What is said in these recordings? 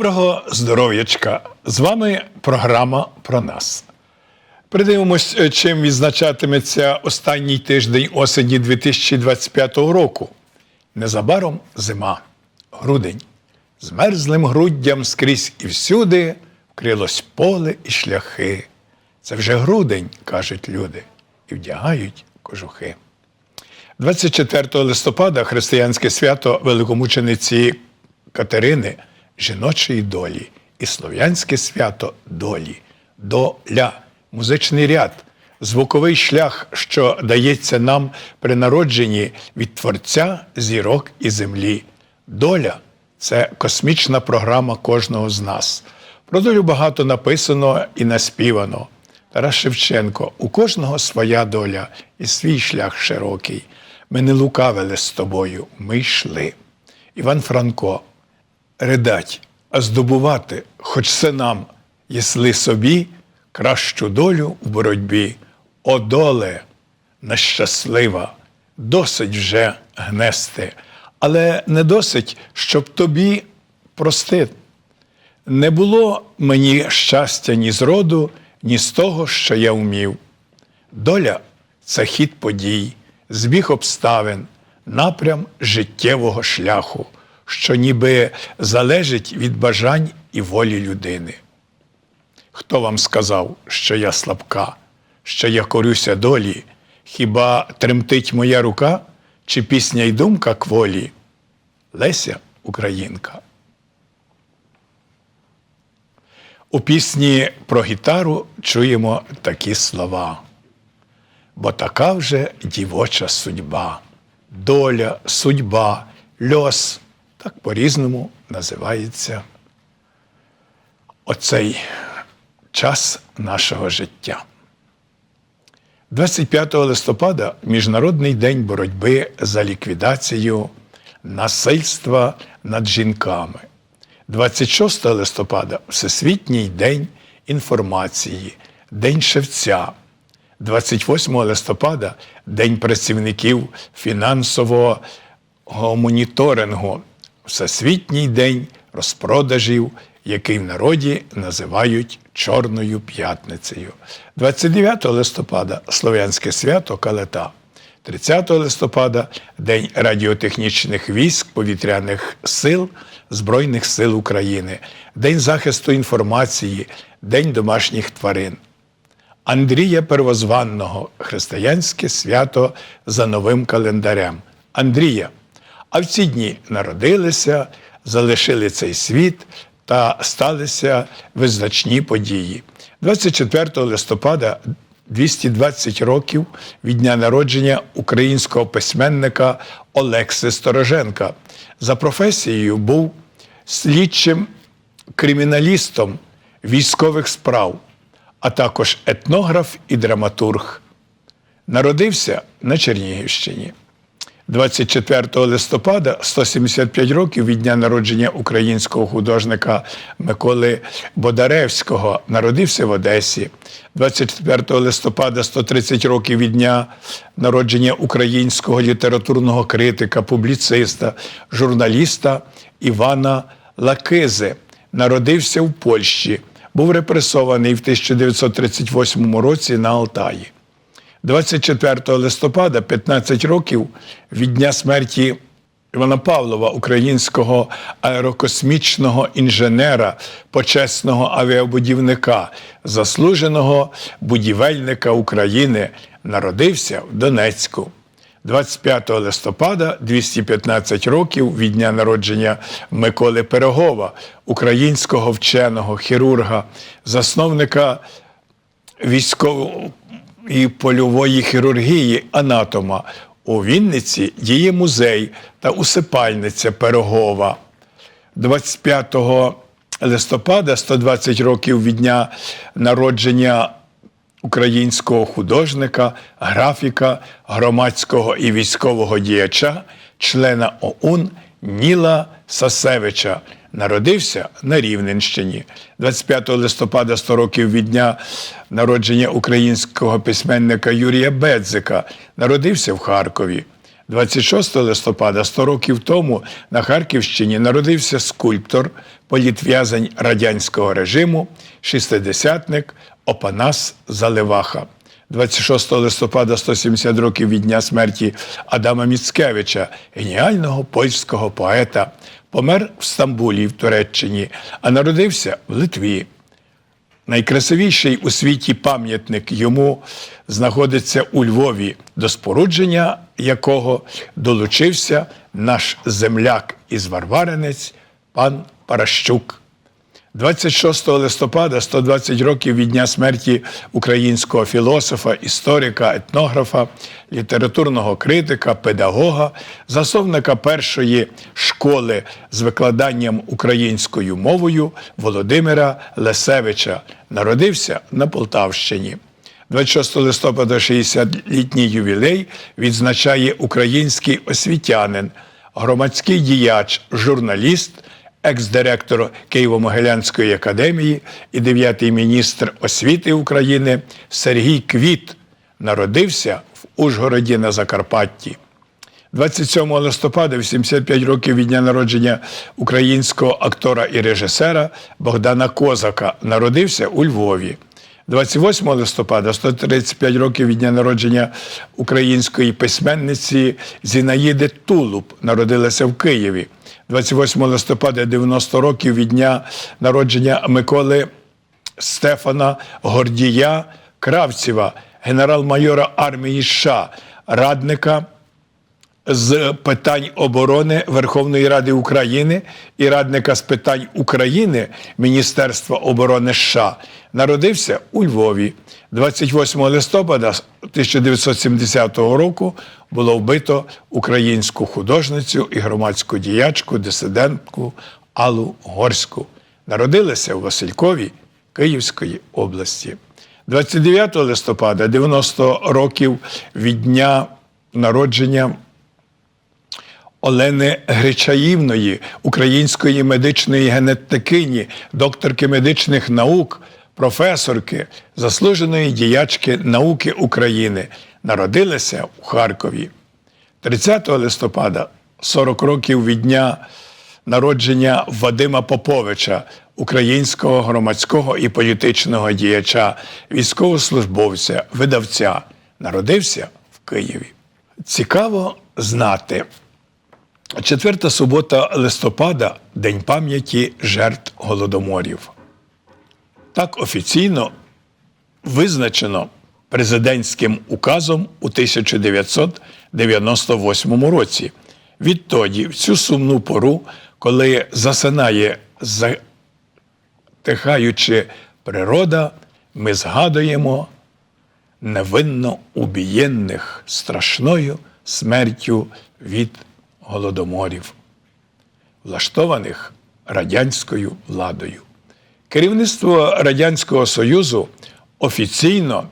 Доброго здоров'ячка! З вами програма про нас. Придивимось, е, чим відзначатиметься останній тиждень осені 2025 року. Незабаром зима, грудень. З мерзлим груддям скрізь і всюди вкрилось поле і шляхи. Це вже грудень, кажуть люди, і вдягають кожухи. 24 листопада християнське свято великомучениці Катерини жіночої долі і слов'янське свято долі, доля, музичний ряд, звуковий шлях, що дається нам при народженні від Творця зірок і землі. Доля це космічна програма кожного з нас. Про долю багато написано і наспівано. Тарас Шевченко, у кожного своя доля і свій шлях широкий. Ми не лукавили з тобою, ми йшли. Іван Франко, ридать, а здобувати, хоч це нам, єсли собі кращу долю в боротьбі. О, доле, нещаслива, досить вже гнести, але не досить, щоб тобі простити. Не було мені щастя ні з роду, ні з того, що я вмів. Доля це хід подій, збіг обставин, напрям життєвого шляху, що ніби залежить від бажань і волі людини. Хто вам сказав, що я слабка, що я корюся долі? Хіба тремтить моя рука, чи пісня й думка кволі? Леся Українка. У пісні про гітару чуємо такі слова. Бо така вже дівоча судьба, доля, судьба, льос, так по-різному називається оцей час нашого життя. 25 листопада Міжнародний день боротьби за ліквідацію насильства над жінками. 26 листопада Всесвітній день інформації, День шевця. 28 листопада День працівників фінансового моніторингу, Всесвітній день розпродажів, який в народі називають Чорною п'ятницею. 29 листопада Слов'янське свято Калета. 30 листопада День радіотехнічних військ повітряних сил Збройних сил України, День захисту інформації, День домашніх тварин. Андрія Первозванного християнське свято за новим календарем. Андрія. А в ці дні народилися, залишили цей світ та сталися визначні події. 24 листопада 220 років від дня народження українського письменника Олекси Стороженка. За професією був слідчим криміналістом військових справ, а також етнограф і драматург. Народився на Чернігівщині. 24 листопада 175 років від дня народження українського художника Миколи Бодаревського народився в Одесі. 24 листопада 130 років від дня народження українського літературного критика, публіциста, журналіста Івана Лакизи. Народився в Польщі. Був репресований в 1938 році на Алтаї. 24 листопада, 15 років від дня смерті Івана Павлова, українського аерокосмічного інженера, почесного авіабудівника, заслуженого будівельника України, народився в Донецьку. 25 листопада 215 років від дня народження Миколи Пирогова, українського вченого хірурга, засновника військового і польової хірургії анатома. У Вінниці діє музей та усипальниця Пирогова. 25 листопада, 120 років від дня народження українського художника, графіка, громадського і військового діяча, члена ОУН Ніла Сасевича. Народився на Рівненщині. 25 листопада 100 років від дня народження українського письменника Юрія Бедзика. Народився в Харкові. 26 листопада 100 років тому на Харківщині народився скульптор, політв'язень радянського режиму, шістидесятник Опанас Заливаха. 26 листопада 170 років від дня смерті Адама Міцкевича, геніального польського поета, помер в Стамбулі в Туреччині, а народився в Литві. Найкрасивіший у світі пам'ятник йому знаходиться у Львові, до спорудження якого долучився наш земляк із Варваринець пан Паращук. 26 листопада, 120 років від дня смерті українського філософа, історика, етнографа, літературного критика, педагога, засновника першої школи з викладанням українською мовою Володимира Лесевича. Народився на Полтавщині. 26 листопада 60-літній ювілей відзначає український освітянин, громадський діяч, журналіст, екс-директор Києво-Могилянської академії і дев'ятий міністр освіти України Сергій Квіт народився в Ужгороді на Закарпатті. 27 листопада, 85 років від дня народження українського актора і режисера Богдана Козака, народився у Львові. 28 листопада, 135 років від дня народження української письменниці Зінаїди Тулуб, народилася в Києві. 28 листопада, 90 років від дня народження Миколи Стефана Гордія Кравцева, генерал-майора армії США, радника з питань оборони Верховної Ради України і радника з питань України Міністерства оборони США народився у Львові. 28 листопада 1970 року було вбито українську художницю і громадську діячку, дисидентку Аллу Горську. Народилася у Василькові Київської області. 29 листопада, 90 років від дня народження Олени Гречаївної, української медичної генетикині, докторки медичних наук, професорки, заслуженої діячки науки України, народилася у Харкові. 30 листопада, 40 років від дня народження Вадима Поповича, українського громадського і політичного діяча, військовослужбовця, видавця, народився в Києві. Цікаво знати. Четверта субота листопада День пам'яті жертв голодоморів. Так офіційно визначено президентським указом у 1998 році. Відтоді, в цю сумну пору, коли засинає затихаючи природа, ми згадуємо невинно убієнних страшною смертю від голодоморів, влаштованих радянською владою. Керівництво Радянського Союзу офіційно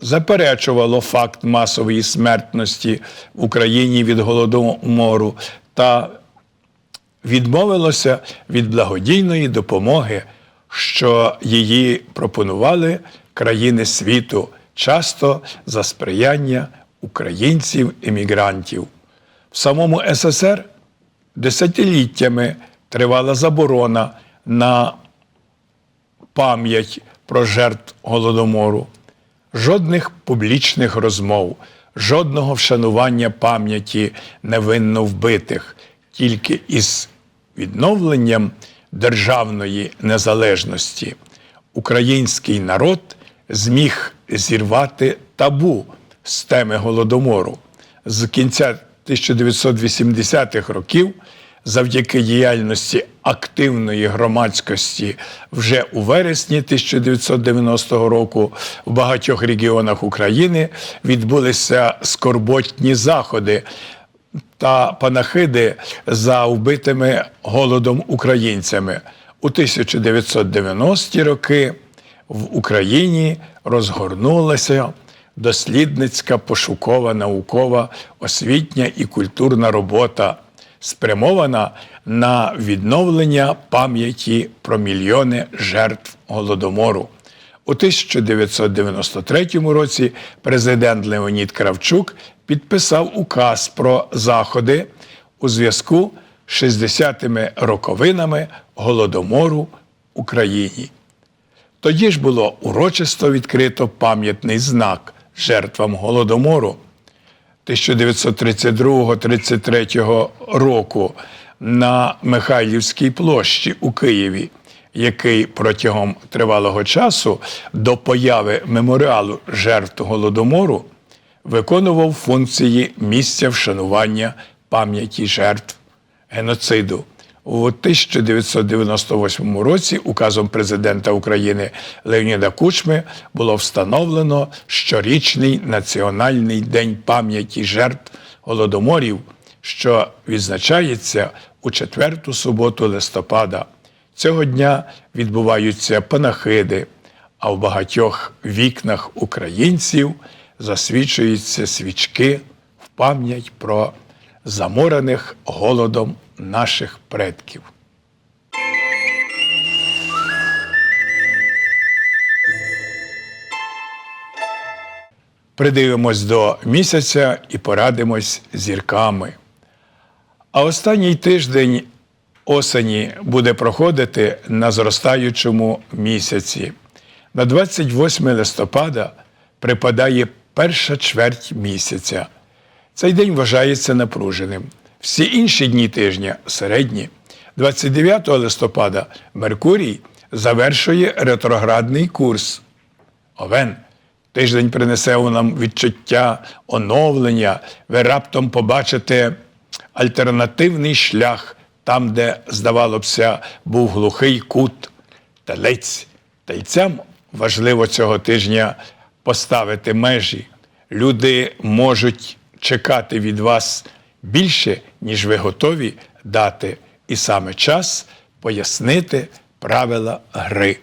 заперечувало факт масової смертності в Україні від голодомору та відмовилося від благодійної допомоги, що її пропонували країни світу, часто за сприяння українців-емігрантів. Самому СССР десятиліттями тривала заборона на пам'ять про жертв голодомору, жодних публічних розмов, жодного вшанування пам'яті невинно вбитих, тільки із відновленням державної незалежності український народ зміг зірвати табу з теми голодомору. З кінця 1980-х років завдяки діяльності активної громадськості вже у вересні 1990 року в багатьох регіонах України відбулися скорботні заходи та панахиди за вбитими голодом українцями. У 1990-ті роки в Україні розгорнулася дослідницька пошукова наукова освітня і культурна робота, спрямована на відновлення пам'яті про мільйони жертв голодомору. У 1993 році президент Леонід Кравчук підписав указ про заходи у зв'язку з 60-ми роковинами Голодомору Україні. Тоді ж було урочисто відкрито пам'ятний знак жертвам Голодомору 1932-33 року на Михайлівській площі у Києві, який протягом тривалого часу до появи меморіалу жертв Голодомору виконував функції місця вшанування пам'яті жертв геноциду. У 1998 році указом президента України Леоніда Кучми було встановлено щорічний національний день пам'яті жертв голодоморів, що відзначається у четверту суботу листопада. Цього дня відбуваються панахиди, а в багатьох вікнах українців засвічуються свічки в пам'ять про заморених голодом наших предків. Придивимось до місяця і порадимось зірками. А останній тиждень осені буде проходити на зростаючому місяці. На 28 листопада припадає перша чверть місяця. Цей день вважається напруженим. Всі інші дні тижня середні. 29 листопада Меркурій завершує ретроградний курс. Овен. Тиждень принесе у нам відчуття оновлення. Ви раптом побачите альтернативний шлях там, де, здавалося, був глухий кут. Телець. Тельцям важливо цього тижня поставити межі. Люди можуть чекати від вас більше, ніж ви готові дати, і саме час пояснити правила гри.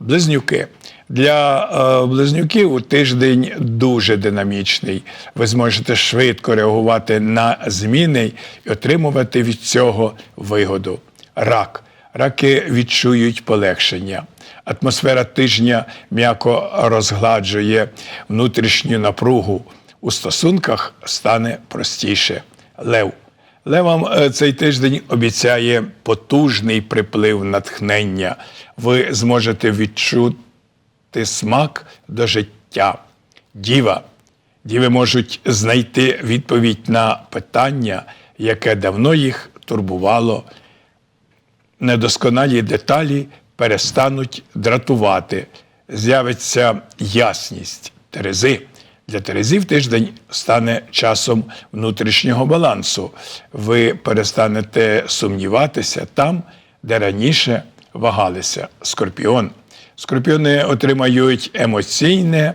Близнюки. Для е, близнюків тиждень дуже динамічний. Ви зможете швидко реагувати на зміни і отримувати від цього вигоду. Рак. Раки відчують полегшення. Атмосфера тижня м'яко розгладжує внутрішню напругу. У стосунках стане простіше. Лев. Левам е, цей тиждень обіцяє потужний приплив натхнення. Ви зможете відчути смак до життя. Діва. Діви можуть знайти відповідь на питання, яке давно їх турбувало. Недосконалі деталі перестануть дратувати, з'явиться ясність Терези. Для Терезів тиждень стане часом внутрішнього балансу. Ви перестанете сумніватися там, де раніше вагалися. Скорпіон. Скорпіони отримають емоційне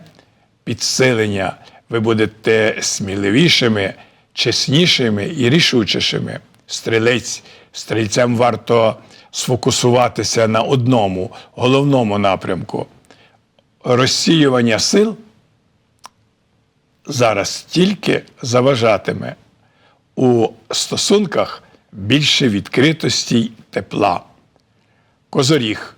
підсилення. Ви будете сміливішими, чеснішими і рішучішими. Стрілець. Стрільцям варто сфокусуватися на одному головному напрямку. Розсіювання сил зараз тільки заважатиме у стосунках більше відкритості й тепла. Козоріг.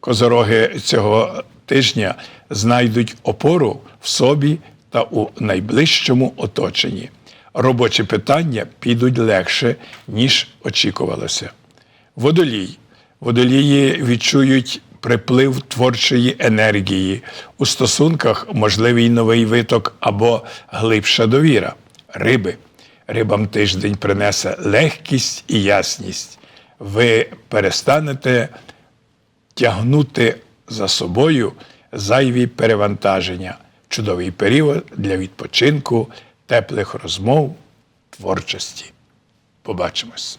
Козороги цього тижня знайдуть опору в собі та у найближчому оточенні. Робочі питання підуть легше, ніж очікувалося. Водолій. Водолії відчують приплив творчої енергії. У стосунках можливий новий виток або глибша довіра. Риби. Рибам тиждень принесе легкість і ясність. Ви перестанете тягнути за собою зайві перевантаження. Чудовий період для відпочинку, теплих розмов, творчості. Побачимось!